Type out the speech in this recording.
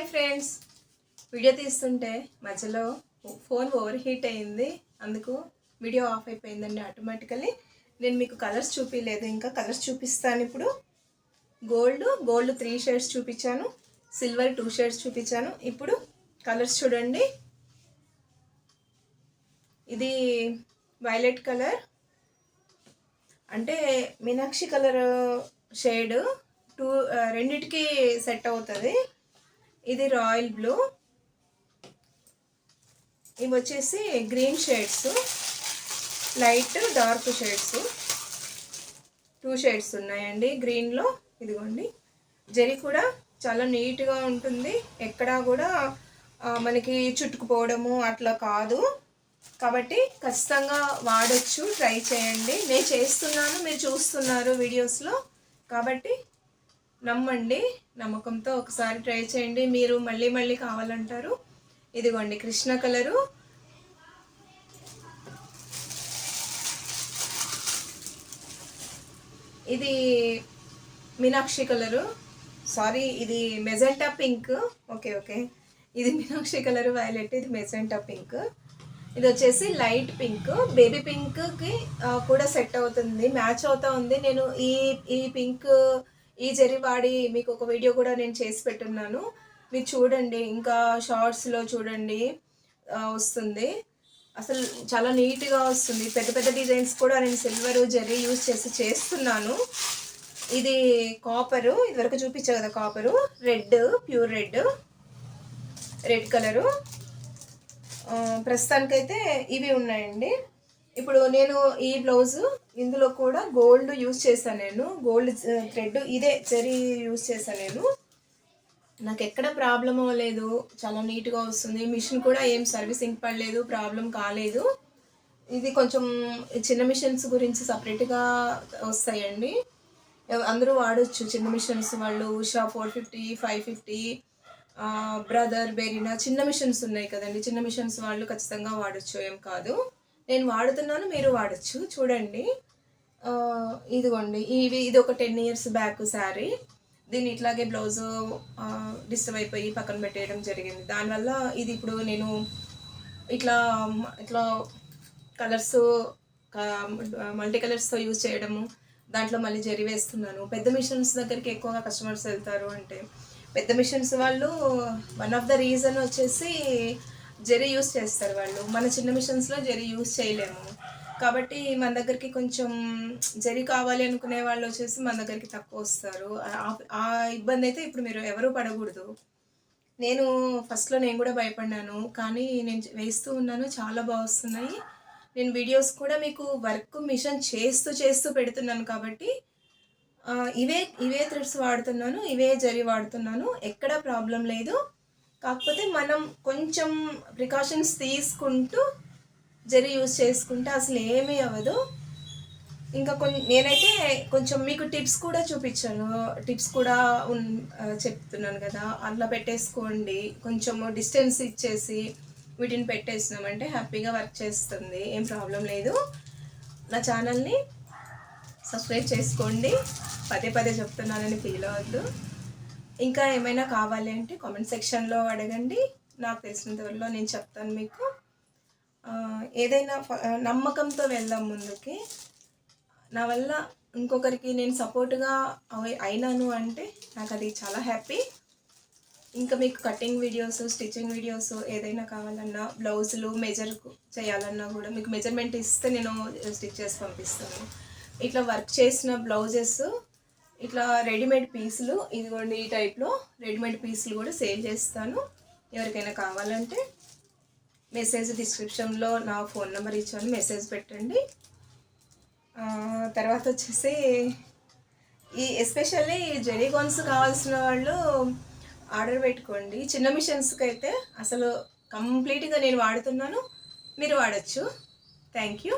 Hi friends. Video తీస్తుంటే మధ్యలో phone over heat అయింది. అందుకు వీడియో ఆఫ్ అయిపోయిందండి ఆటోమేటికల్లీ. నేను మీకు కలర్స్ చూపించలేదు ఇంకా కలర్స్ చూపిస్తాను ఇప్పుడు. గోల్డ్ గోల్డ్ త్రీ షేడ్స్ చూపించాను. సిల్వర్ టూ షేడ్స్ చూపించాను. ఇప్పుడు కలర్స్ చూడండి. ఇది వైలెట్ కలర్. అంటే మీనాక్షి కలర్ షేడ్. టూ రెండిటికి సెట్ అవుతుంది. ఇది రాయల్ బ్లూ. ఇవి వచ్చేసి green shades light dark shades. Two shades ఉన్నాయండి గ్రీన్లో. ఇదిగోండి. జరి కూడా చాలా నీట్గా ఉంటుంది. ఎక్కడా కూడా మనకి చుట్టుకుపోవడము అట్లా కాదు. కాబట్టి ఖచ్చితంగా వాడచ్చు ట్రై చేయండి. నేను చేస్తున్నాను మీరు చూస్తున్నారు వీడియోస్లో. కాబట్టి నమ్మండి నమ్మకంతో ఒకసారి ట్రై చేయండి. మీరు మళ్ళీ మళ్ళీ కావాలంటారు. ఇదిగోండి కృష్ణ కలరు. ఇది మీనాక్షి కలరు. సారీ ఇది మెజెంటా పింక్. Okay okay. ఇది మీనాక్షి కలర్ వైలెట్ ఇది మెజెంటా పింక్. ఇది వచ్చేసి లైట్ పింక్. బేబీ పింక్కి కూడా సెట్ అవుతుంది మ్యాచ్ అవుతూ ఉంది. నేను ఈ ఈ పింక్ ఈ జరి వాడి మీకు ఒక వీడియో కూడా నేను చేసి పెట్టున్నాను. మీరు చూడండి ఇంకా షార్ట్స్లో చూడండి వస్తుంది. అసలు చాలా నీట్గా వస్తుంది. పెద్ద పెద్ద డిజైన్స్ కూడా నేను సిల్వర్ జెర్రీ యూజ్ చేసి చేస్తున్నాను. ఇది కాపరు ఇదివరకు చూపించా కదా copper red pure red red colour ప్రస్తుతానికైతే ఇవి ఉన్నాయండి. ఇప్పుడు నేను ఈ బ్లౌజ్ ఇందులో కూడా గోల్డ్ యూస్ చేశాను నేను. గోల్డ్ థ్రెడ్ uh, ఇదే చెరీ యూస్ చేశాను నేను. నాకు ఎక్కడ ప్రాబ్లం అవ్వలేదు. చాలా నీట్గా వస్తుంది. మిషన్ కూడా ఏం సర్వీసింగ్ పడలేదు. ప్రాబ్లం కాలేదు. ఇది కొంచెం చిన్న మిషన్స్ గురించి సపరేట్గా వస్తాయండి. అందరూ వాడచ్చు. చిన్న మిషన్స్ వాళ్ళు Usha four fifty five fifty brother బెరీనా చిన్న మిషన్స్ ఉన్నాయి కదండి. చిన్న మిషన్స్ వాళ్ళు ఖచ్చితంగా వాడచ్చు. ఏం కాదు. నేను వాడుతున్నాను మీరు వాడచ్చు. చూడండి. ఇదిగోండి. ఇవి ఇది ఒక టెన్ ఇయర్స్ బ్యాక్ శారీ. దీన్ని ఇట్లాగే బ్లౌజ్ డిస్టర్బ్ అయిపోయి పక్కన పెట్టేయడం జరిగింది. దానివల్ల ఇది ఇప్పుడు నేను ఇట్లా ఇట్లా కలర్స్ మల్టీ కలర్స్తో యూజ్ చేయడము దాంట్లో మళ్ళీ జరి వేస్తున్నాను. పెద్ద మిషన్స్ దగ్గరికి ఎక్కువగా కస్టమర్స్ వెళ్తారు అంటే. పెద్ద మిషన్స్ వాళ్ళు వన్ ఆఫ్ ద రీజన్ వచ్చేసి జెరీ యూస్ చేస్తారు వాళ్ళు. మన చిన్న మిషన్స్లో జెరీ యూస్ చేయలేము. కాబట్టి మన దగ్గరికి కొంచెం జరి కావాలి అనుకునే వాళ్ళు వచ్చేసి మన దగ్గరికి తక్కువ వస్తారు. ఆ- ఆ ఇబ్బంది అయితే ఇప్పుడు మీరు ఎవరూ పడకూడదు. నేను ఫస్ట్లో నేను కూడా భయపడ్డాను. కానీ నేను వేస్తూ ఉన్నాను. చాలా బాగా వస్తున్నాయి. నేను వీడియోస్ కూడా మీకు వర్క్ మిషన్ చేస్తూ చేస్తూ పెడుతున్నాను కాబట్టి ఇవే ఇవే థ్రెడ్స్ వాడుతున్నాను. ఇవే జరి వాడుతున్నాను. ఎక్కడ ప్రాబ్లం లేదు. కాకపోతే మనం కొంచెం ప్రికాషన్స్ తీసుకుంటూ జరి యూజ్ చేసుకుంటే అసలు ఏమీ అవ్వదు. ఇంకా కొన్ని నేనైతే కొంచెం మీకు టిప్స్ కూడా చూపించాను. టిప్స్ కూడా చెప్తున్నాను కదా. అట్లా పెట్టేసుకోండి. కొంచెము డిస్టెన్స్ ఇచ్చేసి వీటిని పెట్టేసినామంటే హ్యాపీగా వర్క్ చేస్తుంది. ఏం ప్రాబ్లం లేదు. నా ఛానల్ని సబ్స్క్రైబ్ చేసుకోండి. పదే పదే చెప్తున్నానని ఫీల్ అవ్వద్దు. ఇంకా ఏమైనా కావాలి అంటే కామెంట్ సెక్షన్లో అడగండి. నాకు తెలిసినంతవరలో నేను చెప్తాను మీకు. ఏదైనా ఫ- నమ్మకంతో వెళ్దాం ముందుకి. నా వల్ల ఇంకొకరికి నేను సపోర్ట్గా అయినాను అంటే నాకు అది చాలా హ్యాపీ. ఇంకా మీకు కటింగ్ వీడియోస్ స్టిచ్చింగ్ వీడియోస్ ఏదైనా కావాలన్నా బ్లౌజులు మెజర్ చేయాలన్నా కూడా మీకు మెజర్మెంట్ ఇస్తే నేను స్టిచ్ చేసి పంపిస్తాను. ఇట్లా వర్క్ చేసిన బ్లౌజెస్ ఇట్లా రెడీమేడ్ పీసులు ఇదిగోండి ఈ టైప్లో రెడీమేడ్ పీసులు కూడా సేల్ చేస్తాను. ఎవరికైనా కావాలంటే మెసేజ్ డిస్క్రిప్షన్లో నా ఫోన్ నెంబర్ ఇచ్చాను మెసేజ్ పెట్టండి. తర్వాత వచ్చేసి ఈ ఎస్పెషల్లీ జెరీగోన్స్ కావాల్సిన వాళ్ళు ఆర్డర్ పెట్టుకోండి. చిన్న మిషన్స్కి అయితే అసలు కంప్లీట్గా నేను వాడుతున్నాను మీరు వాడచ్చు. Thank you.